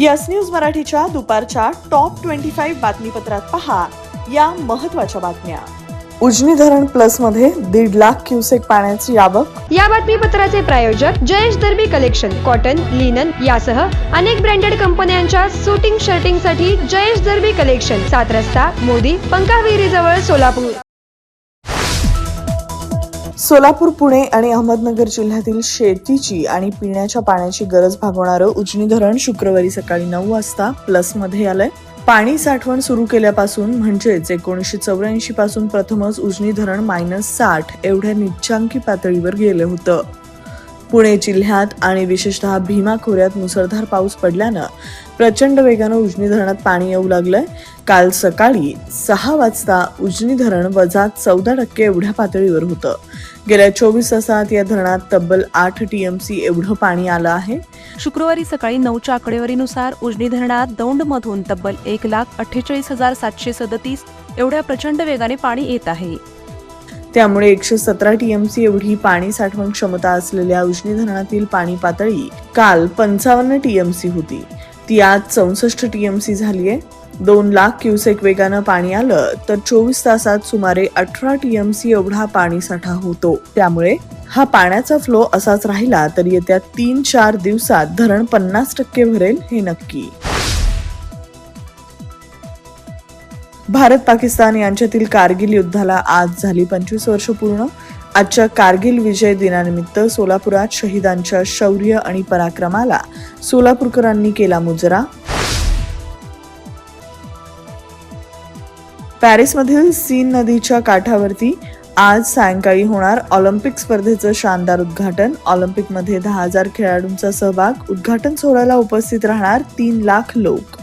Yes news मराठीच्या दुपारच्या top twenty five बातमीपत्रात पहा या महत्त्वाच्या बातम्या. उजनी धरण प्लसमध्ये दीड लाख क्युसेक पाण्याची आवक. या बातमीपत्राचे प्रायोजक Jayesh Darbi collection cotton linen यासह अनेक ब्रँडेड कंपन्यांच्या सुटिंग शर्टिंगसाठी जयेश दर्बी कलेक्शन सात रस्ता मोदी पंकाविहिरी जवळ सोलापूर. सोलापूर पुणे आणि अहमदनगर जिल्ह्यातील शेतीची आणि पिण्याच्या पाण्याची गरज भागवणारं उजनी धरण शुक्रवारी सकाळी नऊ वाजता प्लसमध्ये आलंय. पाणी साठवण सुरू केल्यापासून म्हणजेच एकोणीसशे चौऱ्याऐंशी पासून प्रथमच उजनी धरण मायनस साठ एवढ्या निच्चांकी पातळीवर गेलं होतं. पुणे जिल्ह्यात आणि विशेषतः भीमा खोऱ्यात मुसळधार पाऊस पडल्यानं प्रचंड वेगानं उजनी धरणात पाणी येऊ लागलंय. काल सकाळी सहा वाजता उजनी धरण वजा चौदा टक्के एवढ्या पातळीवर होतं. गेल्या चोवीस तासात या धरणात तब्बल आठ टीएमसी एवढं पाणी आलं आहे. शुक्रवारी सकाळी नऊच्या आकडेवारीनुसार उजनी धरणात दौंडमधून तब्बल एक लाख अठ्ठेचाळीस हजार सातशे सदतीस एवढ्या प्रचंड वेगाने पाणी येत आहे. त्यामुळे एकशे सतरा टीएमसी एवढी पाणी साठवण क्षमता असलेल्या उजनी धरणातील पाणी पातळी काल पंचावन्न टीएमसी होती. ती आज चौसष्ट टीएमसी आहे दोन लाख क्युसेक वेगानं पाणी आलं तर चोवीस तासात सुमारे अठरा टीएमसी एवढा पाणी साठा होतो. त्यामुळे हा पाण्याचा फ्लो असाच राहिला तर येत्या तीन चार दिवसात धरण पन्नास टक्के भरेल हे नक्की. भारत पाकिस्तान यांच्यातील कारगिल युद्धाला आज झाली पंचवीस वर्ष पूर्ण. आजच्या कारगिल विजय दिनानिमित्त सोलापुरात शहीदांच्या शौर्य आणि पराक्रमाला सोलापूरकरांनी केला मुजरा. पॅरिसमधील सीन नदीच्या काठावरती आज सायंकाळी होणार ऑलिम्पिक स्पर्धेचं शानदार उद्घाटन. ऑलिम्पिकमध्ये दहा हजार खेळाडूंचा सहभाग. उद्घाटन सोहळ्याला उपस्थित राहणार तीन लाख लोक.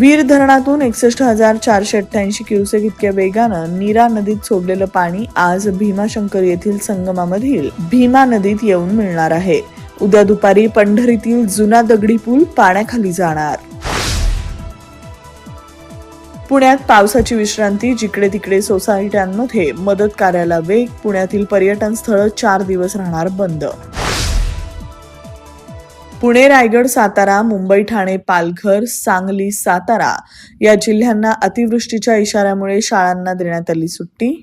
वीर धरणातून एकसष्ट हजार चारशे अठ्ठ्याऐंशी क्युसेक इतक्या वेगानं नीरा नदीत सोडलेलं पाणी आज भीमाशंकर येथील संगमामधील भीमा नदीत येऊन मिळणार आहे. उद्या दुपारी पंढरीतील जुना दगडी पूल पाण्याखाली जाणार. पुण्यात पावसाची विश्रांती जिकडे तिकडे सोसायट्यांमध्ये मदत कार्याला वेग पुण्यातील पर्यटन स्थळं चार दिवस राहणार बंद. पुणे रायगड सातारा मुंबई ठाणे पालघर सांगली सातारा या जिल्ह्यांना अतिवृष्टीच्या इशाऱ्यामुळे शाळांना देण्यात आली सुट्टी.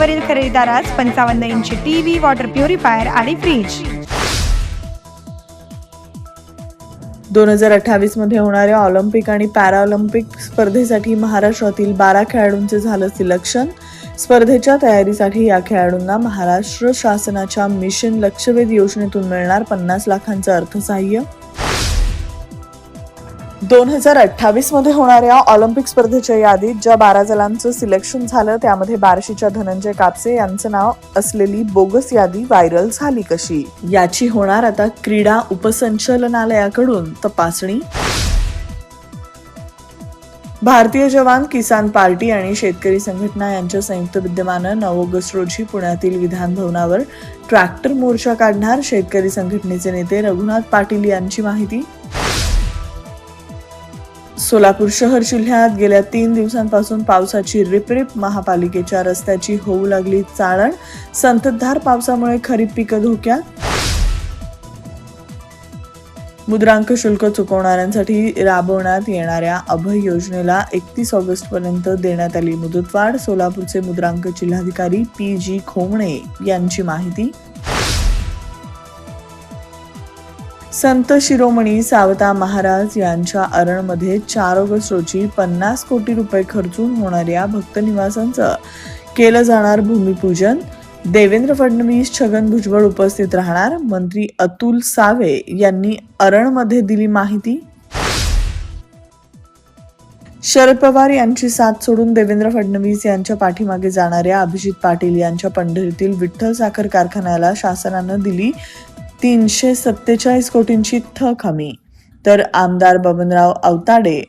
फुटावरील खरेदीदारास पंचावन्न इंची टीव्ही वॉटर प्युरिफायर आणि फ्रीज दोन हजार अठ्ठावीसमध्ये होणाऱ्या ऑलिम्पिक आणि पॅराऑलिम्पिक स्पर्धेसाठी महाराष्ट्रातील बारा खेळाडूंचे झालं सिलेक्शन. स्पर्धेच्या तयारीसाठी या खेळाडूंना महाराष्ट्र शासनाच्या मिशन लक्षवेध योजनेतून मिळणार पन्नास लाखांचं अर्थसहाय्य. दोन हजार अठ्ठावीसमध्ये होणाऱ्या ऑलिम्पिक स्पर्धेच्या यादीत ज्या बारा जणांचं सिलेक्शन झालं त्यामध्ये बार्शीच्या धनंजय कापसे यांचं नाव असलेली बोगस यादी व्हायरल झाली कशी? याची होणार आता क्रीडा उपसंचालनालयाकडून तपासणी. भारतीय जवान किसान पार्टी आणि शेतकरी संघटना यांच्या संयुक्त विद्यमानं नऊ ऑगस्ट रोजी पुण्यातील विधान भवनावर ट्रॅक्टर मोर्चा काढणार शेतकरी संघटनेचे नेते रघुनाथ पाटील यांची माहिती. सोलापूर शहर जिल्ह्यात गेल्या तीन दिवसांपासून पावसाची रिपरिप महापालिकेच्या रस्त्याची होऊ लागली चाळण. संततधार पावसामुळे खरीप पिकं धोक्यात. मुद्रांक शुल्क चुकवणाऱ्यांसाठी राबवण्यात येणाऱ्या अभय योजनेला एकतीस ऑगस्ट पर्यंत देण्यात आली मुदतवाढ. सोलापूरचे मुद्रांक जिल्हाधिकारी पी जी खोमणे यांची माहिती संत शिरोमणी सावता महाराज यांच्या अरणमध्ये चार ऑगस्ट रोजी पन्नास कोटी रुपये खर्चून होणाऱ्या भक्त निवासांचं केलं जाणार भूमिपूजन. देवेंद्र फडणवीस छगन भुजबळ उपस्थित राहणार. मंत्री अतुल सावे यांनी अरणमध्ये दिली माहिती. शरद पवार यांची साथ सोडून देवेंद्र फडणवीस यांच्या पाठीमागे जाणाऱ्या अभिजित पाटील यांच्या पंढरीतील विठ्ठल साखर कारखान्याला शासनानं दिली तीनशे सत्तेचाळीस कोटींची थक हमी. तर आमदार बबनराव अवताडे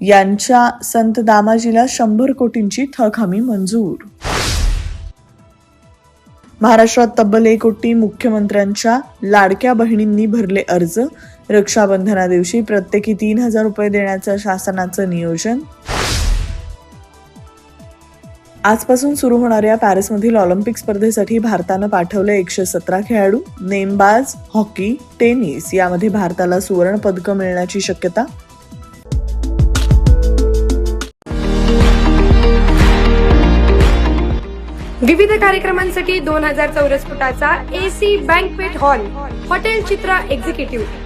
यांच्या संत दामाजीला शंभर कोटींची थक हमी मंजूर. महाराष्ट्रात तब्बल एक कोटी मुख्यमंत्र्यांच्या लाडक्या बहिणींनी भरले अर्ज. रक्षाबंधना दिवशी प्रत्येकी तीन हजार रुपये देण्याचं शासनाचं नियोजन. आजपासून सुरू होणाऱ्या पॅरिसमधील ऑलिम्पिक स्पर्धेसाठी भारतानं पाठवले एकशे सतरा खेळाडू. नेमबाज हॉकी टेनिस यामध्ये भारताला सुवर्ण पदकं मिळण्याची शक्यता. विविध कार्यक्रमांसाठी दोन हजार चौरस फुटाचा AC banquet hall hotel Chitra executive.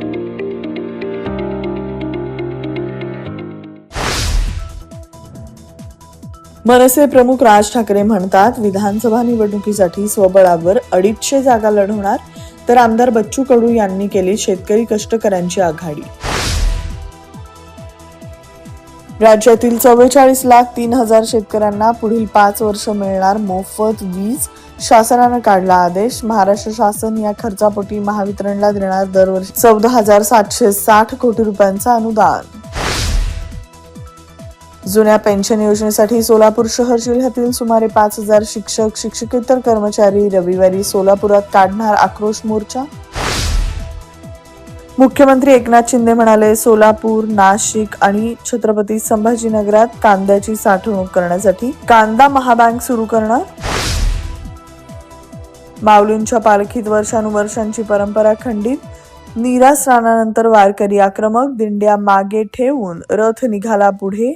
मनसे प्रमुख राज ठाकरे म्हणतात विधानसभा निवडणुकीसाठी स्वबळावर अडीचशे जागा लढवणार तर आमदार बच्चू कडू यांनी केली शेतकरी कष्टकऱ्यांची आघाडी. राज्यातील चव्वेचाळीस लाख तीन हजार शेतकऱ्यांना पुढील पाच वर्ष मिळणार मोफत वीज शासनानं काढला आदेश. महाराष्ट्र शासन या खर्चापोटी महावितरणला देणार दरवर्षी चौदा हजार सातशे साठ कोटी रुपयांचा अनुदान. जुन्या पेन्शन योजनेसाठी सोलापूर शहर जिल्ह्यातील सुमारे पाच हजार शिक्षक शिक्षकेतर कर्मचारी रविवारी सोलापुरात काढणार आक्रोश मोर्चा? मुख्यमंत्री एकनाथ शिंदे म्हणाले सोलापूर नाशिक आणि छत्रपती संभाजीनगरात कांद्याची साठवणूक करण्यासाठी कांदा महाबँक सुरू करणार? माऊलींच्या पालखीत वर्षानुवर्षांची परंपरा खंडित नीरा स्नानानंतर वारकरी आक्रमक दिंड्या मागे ठेवून रथ निघाला पुढे?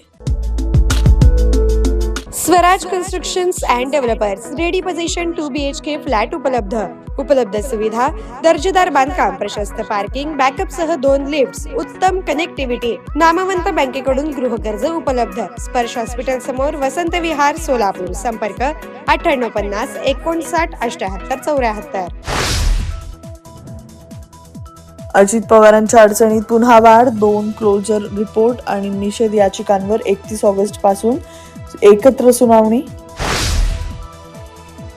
Swaraj constructions and developers ready position two B H K flat उपलब्ध उपलब्ध सुविधा दर्जेदार बांधकाम प्रशस्त पार्किंग बॅकअप सह दोन लिफ्ट उत्तम कनेक्टिव्हिटी नामवंत बँकेकडून गृहकर्ज उपलब्ध स्पर्श हॉस्पिटल समोर वसंत विहार सोलापूर संपर्क अठ्ठ्याण्णव पन्नास एकोणसाठ अष्ट्याहत्तर चौऱ्याहत्तर अजित पवारांच्या अडचणीत पुन्हा वाढ दोन क्लोजर रिपोर्ट आणि निषेध याचिकांवर एकतीस ऑगस्टपासून एकत्र सुनावणी.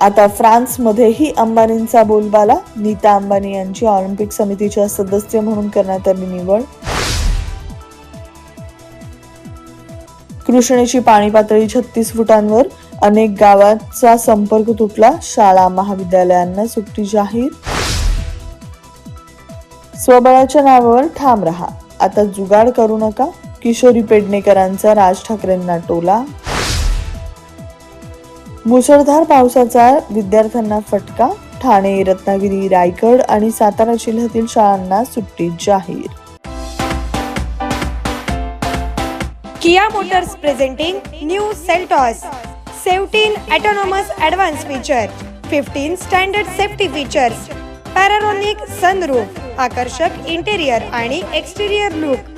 आता फ्रान्समध्येही अंबानींचा बोलबाला नीता अंबानी यांची ऑलिम्पिक समितीच्या सदस्य म्हणून करण्यात आली निवड. कृष्णेची पाणी पातळी छत्तीस फुटांवर अनेक गावांचा संपर्क तुटला शाळा महाविद्यालयांना सुट्टी जाहीर. स्वबळाच्या नावावर ठाम राहा आता जुगाड करू नका किशोरी पेडणेकरांचा राज ठाकरेंना टोला. मुसळधार पावसाचा विद्यार्थ्यांना फटका ठाणे रत्नागिरी रायगड आणि सातारा जिल्ह्यातील शाळांना सुट्टी जाहीर. Kia motors presenting new Seltos seventeen autonomous advance feature fifteen standard safety features panoramic sunroof आकर्षक इंटेरियर आणि एक्सटेरियर लुक.